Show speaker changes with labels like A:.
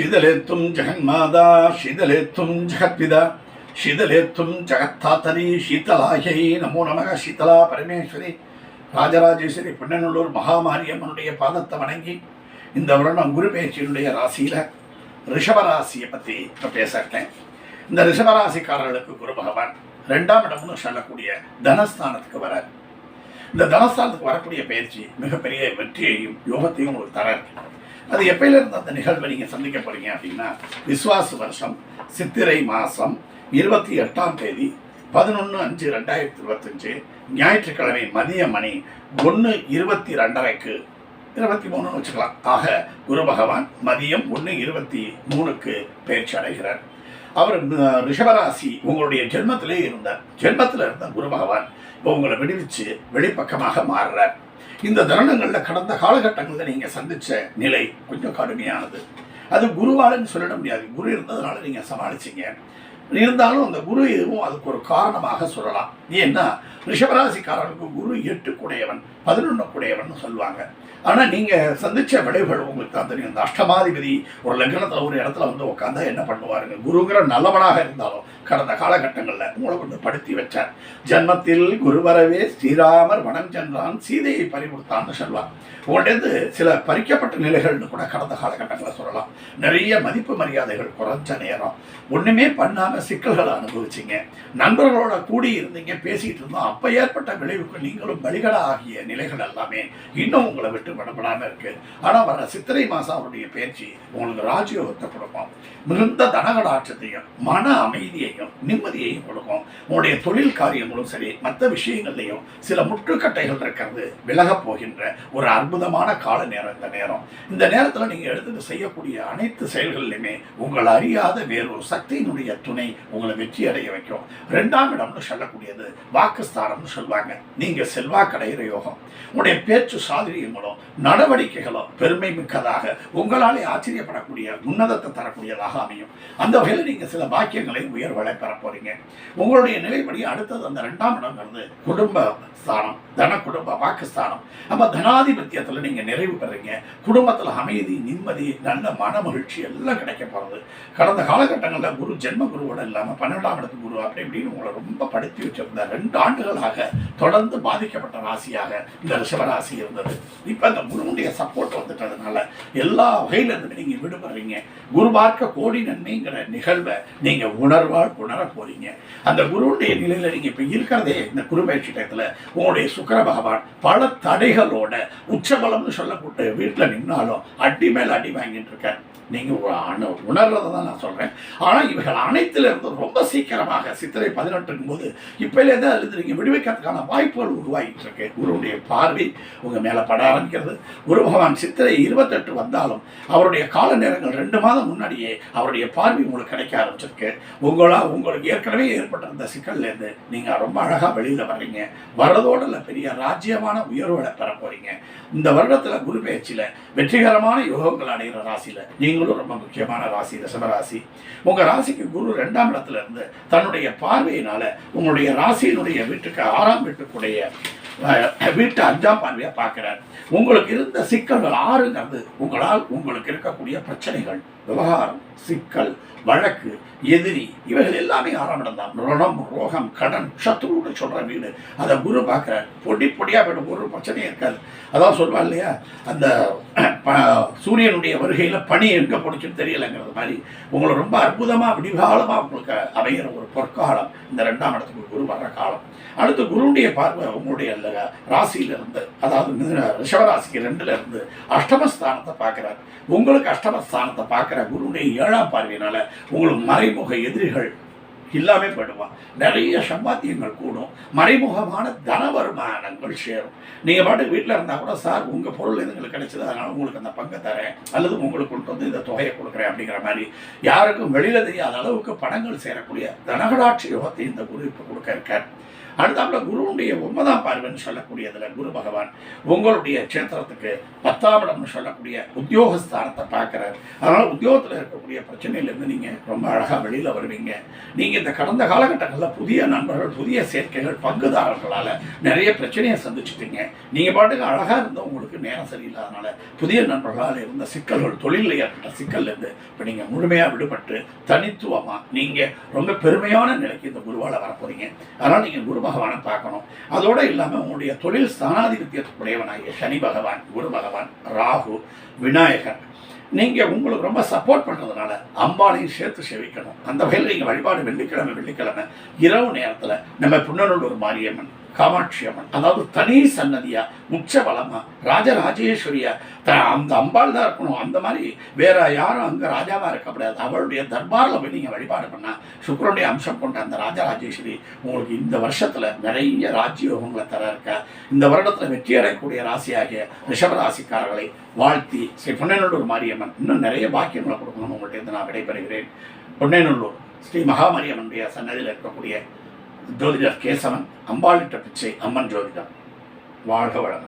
A: ஷிதலேத்தும் ஜெகன்மாதா ஷிதலேத்தும் ஜெகத்பிதா ஷிதலேத்தும் ஜகத்தாத்தரி ஷீதலாயை நமோ நமக ஷீதலா பரமேஸ்வரி ராஜராஜேஸ்வரி பொன்னனுடூர் மகாமாரி அம்மனுடைய பாதத்தை வணங்கி இந்த வருடம் குரு பேச்சியினுடைய ராசியில ரிஷபராசியை பற்றி இப்போ பேசிட்டேன் இந்த ரிஷபராசிக்காரர்களுக்கு குரு பகவான் ரெண்டாம் இடம்னு சொல்லக்கூடிய தனஸ்தானத்துக்கு வர இந்த தனஸ்தானத்துக்கு வரக்கூடிய பயிற்சி மிகப்பெரிய வெற்றியையும் யோகத்தையும் உங்களுக்கு தர இருக்கு. அது எப்பயிலிருந்து அந்த நிகழ்வை நீங்கள் சந்திக்க போறீங்க அப்படின்னா விஸ்வாச வருஷம் சித்திரை மாதம் இருபத்தி எட்டாம் தேதி பதினொன்று அஞ்சு ரெண்டாயிரத்தி இருபத்தஞ்சு ஞாயிற்றுக்கிழமை மதிய மணி ஒன்று இருபத்தி ரெண்டரைக்கு இருபத்தி மூணுன்னு வச்சுக்கலாம். ஆக குரு பகவான் மதியம் ஒன்று இருபத்தி மூணுக்கு பயிற்சி அடைகிறார். அவர் ரிஷபராசி உங்களுடைய ஜென்மத்திலே இருந்தார். ஜென்மத்தில் இருந்த குரு பகவான் இப்போ உங்களை விடுவிச்சு வெளிப்பக்கமாக மாறுறார். இந்த தருணங்களில் கடந்த காலகட்டங்களில் நீங்கள் சந்திச்ச நிலை கொஞ்சம் கடுமையானது. அது குருவாலன்னு சொல்லிட முடியாது. குரு இருந்ததுனால நீங்கள் சமாளிச்சீங்க. இருந்தாலும் அந்த குரு எதுவும் அதுக்கு ஒரு காரணமாக சொல்லலாம். ஏன்னா ரிஷபராசிக்காரனுக்கு குரு எட்டு குடையவன் பதினொன்று குடையவன் சொல்லுவாங்க. ஆனால் நீங்கள் சந்திச்ச விளைவுகள் உங்களுக்கு தான் தெரியும். இந்த அஷ்டமாதிபதி ஒரு லக்னத்தில் ஒரு இடத்துல வந்து உட்காந்தா என்ன பண்ணுவாருங்க? குருங்கிற நல்லவனாக இருந்தாலும் கடந்த காலகட்டங்களில் உங்களை கொண்டு படுத்தி வச்சார். ஜன்மத்தில் குருவரவே ஸ்ரீராமர் வனம் சென்றான் சீதையை பறிமுடுத்தான்னு சொல்லுவார் உங்கள்டேருந்து சில பறிக்கப்பட்ட நிலைகள்னு கூட கடந்த காலகட்டங்களில் சொல்லலாம். நிறைய மதிப்பு மரியாதைகள் குறைஞ்ச நேரம். ஒன்றுமே பண்ணாமல் சிக்கல்களை அனுபவிச்சிங்க. நண்பர்களோட கூடி இருந்தீங்க பேசிகிட்டு இருந்தோம் அப்போ ஏற்பட்ட விளைவுக்கு நீங்களும் பலிகடா ஆகிய நிலைகள் எல்லாமே இன்னும் உங்களை விட்டு விடப்படாமல் இருக்கு. ஆனால் வர சித்திரை மாதம் அவருடைய பேச்சு உங்களுக்கு ராஜயோகத்தை கொடுக்கும் மிகுந்த தனகடாட்சத்தையும் மன அமைதியையும் நிம்மதியையும் கொடுக்கும். உங்களுடைய தொழில் காரியங்களும் சரி மற்ற விஷயங்கள்லையும் சில முற்றுக்கட்டைகள் இருக்கிறது. விலகப் போகின்ற ஒரு அற்புதமான கால நேரம் இந்த நேரம். இந்த நேரத்தில் நீங்கள் எடுத்துட்டு செய்யக்கூடிய அனைத்து செயல்களிலுமே உங்கள் அறியாத வேறொரு சக்தியினுடைய துணை உங்களை வெற்றி அடைய வைக்கும். ரெண்டாம் இடம்னு சொல்லக்கூடியது வாக்குஸ்தானம்னு சொல்லுவாங்க. நீங்கள் செல்வாக்கடைகிற யோகம் உங்களுடைய பேச்சு சாதுரியங்களும் நடவடிக்கைகளும் பெருமை மிக்கதாக உங்களாலே ஆச்சரியப்படக்கூடிய உன்னதத்தை தரக்கூடியதாக அமையும். அந்த வகையில் நீங்க சில பாக்கியங்களை உயர்வலை பெற போறீங்க. உங்களுடைய நிலைப்படி அடுத்தது அந்த ரெண்டாம் இடங்கிறது குடும்ப ஸ்தானம் தன குடும்ப வாக்குஸ்தானம். அப்போ தனாதிபத்தியத்தில் நீங்க நிறைவு பெறீங்க. குடும்பத்தில் அமைதி நிம்மதி நல்ல மன மகிழ்ச்சி எல்லாம் கிடைக்க போகிறது கடந்த காலகட்டங்களில் குரு ஜென்ம குருவோட இல்லாமல் பன்னெண்டாம் இடத்து குரு அப்படி இப்படின்னு உங்களை ரொம்ப படுத்தி வச்சிருந்த ரெண்டு ஆண்டுகளாக தொடர்ந்து பாதிக்கப்பட்ட ராசியாக இந்த ரிஷபராசி இருந்தது. இப்போ இந்த குருவுடைய சப்போர்ட் வந்துட்டதுனால எல்லா வகையிலிருந்து நீங்கள் விடுபடுறீங்க. குரு பார்க்க கோடி நன்மைங்கிற நிகழ்வை நீங்கள் உணர்வால் உணர போறீங்க. அந்த குருவுடைய நிலையில் நீங்கள் இப்போ இருக்கிறதே இந்த குரு பயிற்சி உங்களுடைய சுக்கர பகவான் பல தடைகளோட உச்சபலம்னு சொல்லப்பட்டு வீட்டில் நின்னாலும் அடி மேல் அடி வாங்கிட்டு இருக்கார். நீங்கள் உணர்றதை தான் நான் சொல்கிறேன் ஆனால் இவைகள் அனைத்துல இருந்து ரொம்ப சீக்கிரமாக சித்திரை பதினெட்டுக்கும் போது இப்போலேருந்து அதில் நீங்கள் விடுவிக்கிறதுக்கான வாய்ப்புகள் உருவாகிட்டு இருக்கு குருவுடைய பார்வை உங்கள் மேலே பட ஆரம்பிக்கிறது. குரு பகவான் சித்திரை இருபத்தெட்டு வந்தாலும் அவருடைய கால நேரங்கள் ரெண்டு மாதம் முன்னாடியே அவருடைய பார்வை உங்களுக்கு கிடைக்க ஆரம்பிச்சிருக்கு. உங்களால் உங்களுக்கு ஏற்கனவே ஏற்பட்டிருந்த சிக்கல்லேருந்து நீங்கள் ரொம்ப அழகாக வெளியில் வர்றீங்க. வர்றதோட இல்லை பெரிய ராஜ்யமான உயர்வுகளை பெற போறீங்க. இந்த வருடத்தில் குரு பயிற்சியில் வெற்றிகரமான யோகங்கள் அடைகிற ராசியில் நீங்களும் ரொம்ப முக்கியமான ராசி ரிஷபராசி உங்கள் ராசிக்கு குரு ரெண்டாம் இடத்துல இருந்து தன்னுடைய பார்வையினால உங்களுடைய ராசியினுடைய வீட்டுக்கு ஆறாம் வீட்டுக்குடைய வீட்டு அஞ்சாம் பார்வையாக பார்க்கிறார். உங்களுக்கு இருந்த சிக்கல்கள் ஆறுங்கிறது உங்களால் உங்களுக்கு இருக்கக்கூடிய பிரச்சனைகள். விவகாரம் சிக்கல் வழக்கு எதிரி இவைகள் எல்லாமே ஆறாம் இடம் தான் ரோகம் கடன் சத்ருன்னு சொல்கிற வீடு. அதை குரு பார்க்குற பொடி பொடியாக போய்டும். ஒரு பிரச்சனையும் இருக்காது. அதான் சொல்வா இல்லையா? அந்த ப- சூரியனுடைய வருகையில் பனி எங்கே பிடிச்சுன்னு தெரியலைங்கிறது மாதிரி. உங்களை ரொம்ப அற்புதமாக விடிகாலமாக உங்களுக்கு அமைகிற ஒரு பொற்காலம். இந்த ரெண்டாம் இடத்துக்கு குரு வர்ற காலம். அடுத்து குருடைய பார்வை உங்களுடைய ராசியிலிருந்து இருந்து அதாவது ரிஷவராசிக்கு ரெண்டுல இருந்து அஷ்டமஸ்தானத்தை பார்க்குறாரு. உங்களுக்கு அஷ்டமஸ்தானத்தை பார்க்குற குருடைய ஏழாம் பார்வையினால உங்களுக்கு மறை மறைமுக எதிரிகள் இல்லாமே போயிடுவான் நிறைய சம்பாத்தியங்கள் கூடும். மறைமுகமான தன வருமானங்கள் சேரும். நீங்கள் பாட்டுக்கு வீட்டில் இருந்தால் கூட சார் உங்கள் பொருள் எது எங்களுக்கு கிடைச்சது அதனால் உங்களுக்கு அந்த பங்கை தரேன். அல்லது உங்களுக்கு கொண்டு வந்து இந்த தொகையை கொடுக்குறேன் அப்படிங்கிற மாதிரி யாருக்கும் வெளியில் தெரியாத அளவுக்கு பணங்கள் சேரக்கூடிய தனகடாட்சி யோகத்தை இந்த குறிப்பு கொடுக்க இருக்கார். அடுத்தாப்புல குருவுடைய ஒன்பதாம் பார்வைன்னு சொல்லக்கூடியதுல குரு பகவான் உங்களுடைய கஷேத்திரத்துக்கு பத்தாம் இடம்னு சொல்லக்கூடிய உத்தியோகஸ்தானத்தை பார்க்குறார். அதனால உத்தியோகத்தில் இருக்கக்கூடிய பிரச்சனையிலேருந்து நீங்கள் ரொம்ப அழகாக வெளியில் வருவீங்க. நீங்கள் இந்த கடந்த காலகட்டங்களில் புதிய நண்பர்கள் புதிய சேர்க்கைகள் பங்குதாரர்களால் நிறைய பிரச்சனையை சந்திச்சுட்டீங்க. நீங்கள் பாட்டுக்கு அழகாக இருந்த உங்களுக்கு நேரம் சரியில்லாதனால. புதிய நண்பர்களால் இருந்த சிக்கல்கள் தொழிலில் ஏற்பட்ட சிக்கல்லேருந்து இப்போ நீங்கள் முழுமையாக விடுபட்டு தனித்துவமாக நீங்கள் ரொம்ப பெருமையான நிலைக்கு இந்த குருவால் வரப்போறீங்க. அதனால் நீங்கள் குரு பகவானை பார்க்கணும். அதோடு இல்லாமல் உங்களுடைய தொழில் ஸ்தானாதிபத்தியத்துக்குடையவனாகிய சனி பகவான் குரு பகவான் ராகு விநாயகர். நீங்கள் உங்களுக்கு ரொம்ப சப்போர்ட் பண்ணுறதுனால அம்பாளையும் சேர்த்து சேவிக்கணும். அந்த வகையில் நீங்கள் வழிபாடு வெள்ளிக்கிழமை வெள்ளிக்கிழமை இரவு நேரத்தில் நம்ம புன்னநல்லூர் மாரியம்மன் காமாட்சி அம்மன் அதாவது தனி சன்னதியா உச்ச பலமா ராஜராஜேஸ்வரியா த அந்த அம்பாள் தான் இருக்கணும். அந்த மாதிரி வேற யாரும் அங்கே ராஜாவா இருக்க முடியாது. அவளுடைய தர்பாரில் போய் நீங்கள் வழிபாடு பண்ணா சுக்கரனுடைய அம்சம் கொண்ட அந்த ராஜராஜேஸ்வரி உங்களுக்கு இந்த வருஷத்துல நிறைய ராஜ்யோகங்களை தர இருக்க. இந்த வருடத்துல வெற்றி அடையக்கூடிய ராசியாகிய ரிஷபராசிக்காரர்களை வாழ்த்தி ஸ்ரீ பொன்னைநல்லூர் மாரியம்மன் இன்னும் நிறைய பாக்கியங்களை கொடுக்கணும் உங்கள்கிட்ட நான் விடைபெறுகிறேன். பொன்னைநல்லூர் ஸ்ரீ மகாமரியம்மனுடைய சன்னதியில் இருக்கக்கூடிய ஜோதிடர் கேசவன் அம்பாளிட்ட பிச்சை அம்மன் ஜோதிடம். வாழ்க வளம்